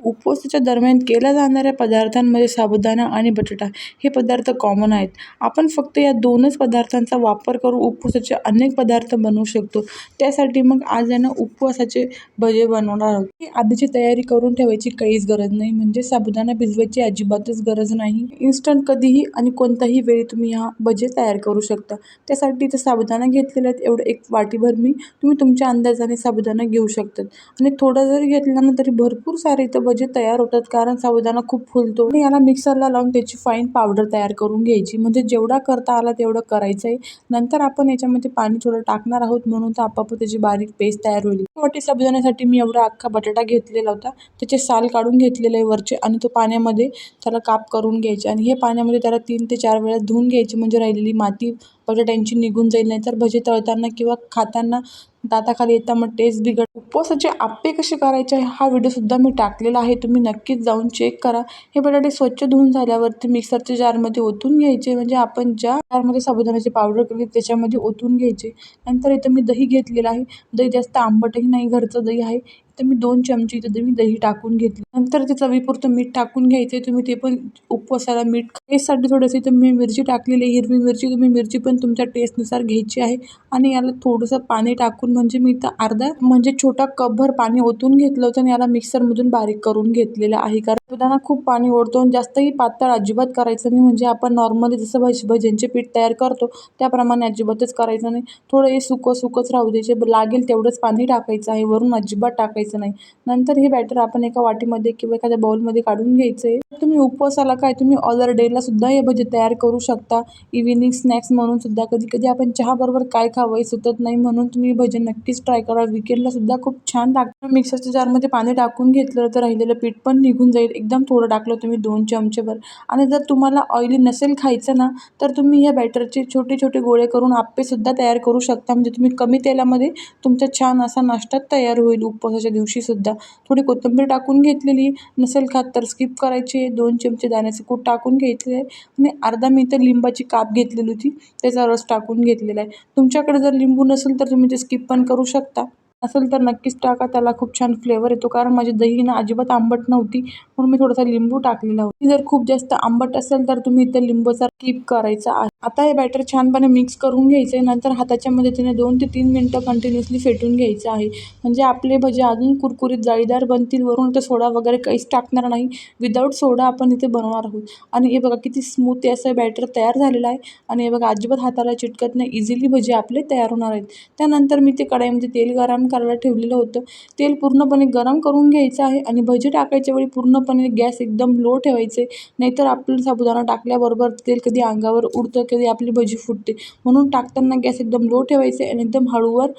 उपवासाच्या दरम्यान केल्या जाणाऱ्या पदार्थांमध्ये साबुदाणा आणि बटाटा हे पदार्थ कॉमन आहेत. आपण फक्त या दोनच पदार्थांचा वापर करून उपवासाचे अनेक पदार्थ बनवू शकतो. त्यासाठी मग आज आहे ना उपवासाचे भजे बनवणार आहोत. ही आधीची तयारी करून ठेवायची काहीच गरज नाही. म्हणजे साबुदाणा भिजवायची अजिबातच गरज नाही. इन्स्टंट कधीही आणि कोणत्याही वेळी तुम्ही हा भजे तयार करू शकता. त्यासाठी इथं साबुदाणा घेतलेला आहेत. एवढं एक वाटीभर मी तुम्ही तुमच्या अंदाजाने साबुदाणा घेऊ शकतात. आणि थोडं जरी घेतला ना तरी भरपूर सारे इथं भजे तयार होतात कारण साबुदाणा खूप फुलतो. आणि याला मिक्सरला लावून त्याची फाईन पावडर तयार करून घ्यायची. म्हणजे जेवढा करता आला तेवढं करायचं आहे नंतर आपण याच्यामध्ये पाणी थोडं टाकणार आहोत म्हणून तर आपापत त्याची बारीक पेस्ट तयार होईल. वाटी साबुदाण्यासाठी मी एवढा अख्खा बटाटा घेतलेला होता. त्याचे साल काढून घेतलेले आहे वरचे आणि तो पाण्यामध्ये त्याला काप करून घ्यायचे. आणि हे पाण्यामध्ये त्याला तीन ते चार वेळा धुवून घ्यायची. म्हणजे राहिलेली माती बटाट्यांची निघून जाईल नाहीतर भजे तळताना किंवा खाताना दाताखाली येता मग टेस्ट बिघड उपवासाचे आप्पे कसे करायचे हा व्हिडिओसुद्धा मी टाकलेला आहे. तुम्ही नक्कीच जाऊन चेक करा. हे बटाटे स्वच्छ धुवून झाल्यावरती मिक्सरच्या जारमध्ये ओतून घ्यायचे. म्हणजे आपण ज्या जारमध्ये साबुदाण्याची पावडर केली त्याच्यामध्ये ओतून घ्यायचे. नंतर इथं मी दही घेतलेलं आहे. दही जास्त आंबटही नाही घरचं दही आहे. तर मी दोन चमचे इथे मी दही टाकून घेतली. नंतर ते चवीपुरतं मीठ टाकून घ्यायचे तुम्ही ते पण उपवासाला मीठ टेस्टसाठी थोडंसं इथं मी मिरची टाकलेली आहे हिरवी मिरची. तुम्ही मिरची पण तुमच्या टेस्टनुसार घ्यायची आहे. आणि याला थोडंसं पाणी टाकून म्हणजे मी इथं अर्धा म्हणजे छोटा कपभर पाणी ओतून घेतलं होतं आणि याला मिक्सरमधून बारीक करून घेतलेलं आहे. कारण दुधाना खूप पाणी ओढतो आणि जास्तही पातळ अजिबात करायचं नाही. म्हणजे आपण नॉर्मली जसं भज भज्यांचे पीठ तयार करतो त्याप्रमाणे अजिबातच करायचं नाही. थोडं हे सुकं सुकंच राहू द्यायचे लागेल तेवढंच पाणी टाकायचं आहे. वरून अजिबात टाकायचं नाही. नंतर हे बॅटर आपण एका वाटीमध्ये किंवा एखाद्या बाउलमध्ये काढून घ्यायचं आहे तुम्ही उपवासाला काय? तुम्ही ऑलर डेला सुद्धा हे भजे तयार करू शकता. इव्हिनिंग स्नॅक्स म्हणून सुद्धा. कधी कधी आपण चहाबरोबर काय खावं हे सुचत नाही म्हणून तुम्ही भजे नक्कीच ट्राय करा. विकेंडला सुद्धा खूप छान लागतं. मिक्सरच्या जारमध्ये पाणी टाकून घेतलं तर राहिलेलं पीठ पण निघून जाईल. एकदम थोडं टाकलं तुम्ही दोन चमचेभर आणि जर तुम्हाला ऑइली नसेल खायचं ना तर तुम्ही ह्या बॅटरचे छोटे छोटे गोळे करून आप्पेसुद्धा तयार करू शकता. म्हणजे तुम्ही कमी तेलामध्ये तुमचा छान असा नाश्ता तयार होईल उपवासाच्या दिवशीसुद्धा थोडी कोथिंबीर टाकून घेतलेली नसेल खात तर स्किप करायची. दोन चमचे दाण्याचे कूट टाकून घेतले आहे आणि अर्धा मी तर लिंबाची काप घेतलेली होती त्याचा रस टाकून घेतलेला आहे. तुमच्याकडे जर लिंबू नसेल तर तुम्ही ते स्किप पण करू शकता. असेल तर नक्कीच टाका. त्याला खूप छान फ्लेवर येतो. कारण माझी दही ना अजिबात आंबट नव्हती. म्हणून मी थोडासा लिंबू टाकलेला होती. जर खूप जास्त आंबट असेल तर तुम्ही इथं लिंबूचा कीप करायचा आहे. आता हे बॅटर छानपणे मिक्स करून घ्यायचं आहे नंतर हाताच्या मदतीने दोन ते तीन मिनटं कंटिन्युअसली फेटून घ्यायचं आहे. म्हणजे आपले भजे अजून कुरकुरीत जाळीदार बनतील. वरून ते सोडा वगैरे काहीच टाकणार नाही. विदाऊट सोडा आपण इथे बनवणार आहोत. आणि हे बघा किती स्मूथ असं बॅटर तयार झालेलं आहे. आणि हे बघा अजिबात हाताला चिटकत नाही. इझिली भजे आपले तयार होणार आहेत. त्यानंतर मी ते कढाईमध्ये तेल गरम करायला ठेवलेलं होतं. तेल पूर्णपणे गरम करून घ्यायचं आहे आणि भजी टाकायच्या वेळी पूर्णपणे गॅस एकदम लो ठेवायचे. नाहीतर आपलं साबुदाणा टाकल्याबरोबर तेल कधी अंगावर उडतं कधी आपली भजी फुटते. म्हणून टाकताना गॅस एकदम लो ठेवायचे आणि एकदम हळूवर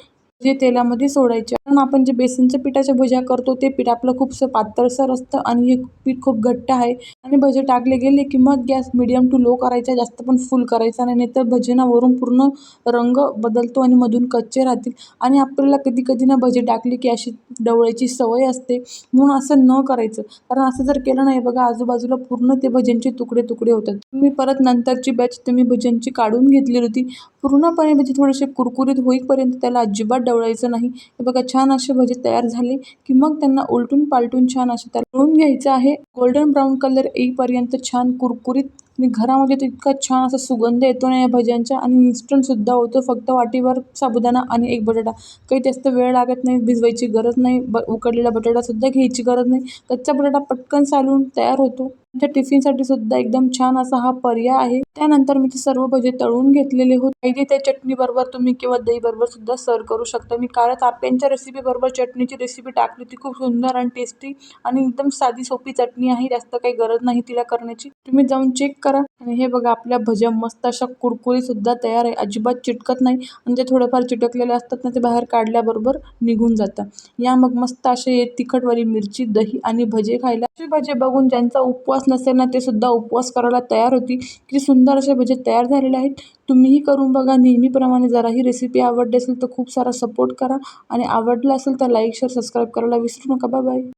जे तेलामध्ये सोडायचे. कारण आपण जे बेसनच्या पिठाच्या भज्या करतो ते पीठ आपलं खूपसं पातळसर असतं आणि हे पीठ खूप घट्ट आहे. आणि भजे टाकले गेले की मग गॅस मिडियम टू लो करायचा जास्त पण फुल करायचा नाही नाहीतर भजनावरून पूर्ण रंग बदलतो आणि मधून कच्चे राहतील. आणि आपल्याला कधी कधी ना भजे टाकली की अशी डवळ्याची सवय असते. म्हणून असं न करायचं. कारण असं जर केलं नाही बघा आजूबाजूला पूर्ण ते भज्यांचे तुकडे तुकडे होतात. मी परत नंतरची बॅच तुम्ही भज्यांची काढून घेतली होती. पूर्णपणे भजी थोडेसे कुरकुरीत होईपर्यंत त्याला अजिबात डवळायचं नाही. हे बघा छान असे भजे तयार झाले की मग त्यांना उलटून पालटून छान असे तळून घ्यायचं आहे. गोल्डन ब्राऊन कलर येईपर्यंत छान कुरकुरीत मी घरामध्ये तर इतका छान असा सुगंध येतो ना या भज्यांचा आणि इन्स्टंटसुद्धा होतो. फक्त वाटीवर साबुदाणा आणि एक बटाटा. काही जास्त वेळ लागत नाही भिजवायची गरज नाही ब उकडलेला बटाटासुद्धा घ्यायची गरज नाही. कच्चा बटाटा पटकन सालून तयार होतो. त्या टिफिनसाठी सुद्धा एकदम छान असा हा पर्याय आहे. त्यानंतर मी ते सर्व भजे तळून घेतलेले होते. पाहिजे त्या चटणीबरोबर तुम्ही किंवा दहीबरोबर सुद्धा सर्व करू शकता. मी कालच आप्यांच्या रेसिपीबरोबर चटणीची रेसिपी टाकली ती खूप सुंदर आणि टेस्टी आणि एकदम साधी सोपी चटणी आहे जास्त काही गरज नाही तिला करण्याची. तुम्ही जाऊन चेक करा. आणि हे बघा आपल्या भज्या मस्त अशा कुरकुरी सुद्धा तयार आहे. अजिबात चिटकत नाही. आणि ते थोडंफार चिटकलेले असतात ना ते बाहेर काढल्याबरोबर निघून जातात. या मग मस्त असे तिखटवाली मिरची दही आणि भजे खायला. असे भजे बघून ज्यांचा उपवास नसेल ना ते सुद्धा उपवास करायला तयार होती किती सुंदर असे भजे तयार झालेले आहेत. तुम्हीही करून बघा. नेहमीप्रमाणे जरा ही रेसिपी आवडली असेल तर खूप सारा सपोर्ट करा. आणि आवडलं असेल तर लाईक शेअर सबस्क्राईब करायला विसरू नका. Bye bye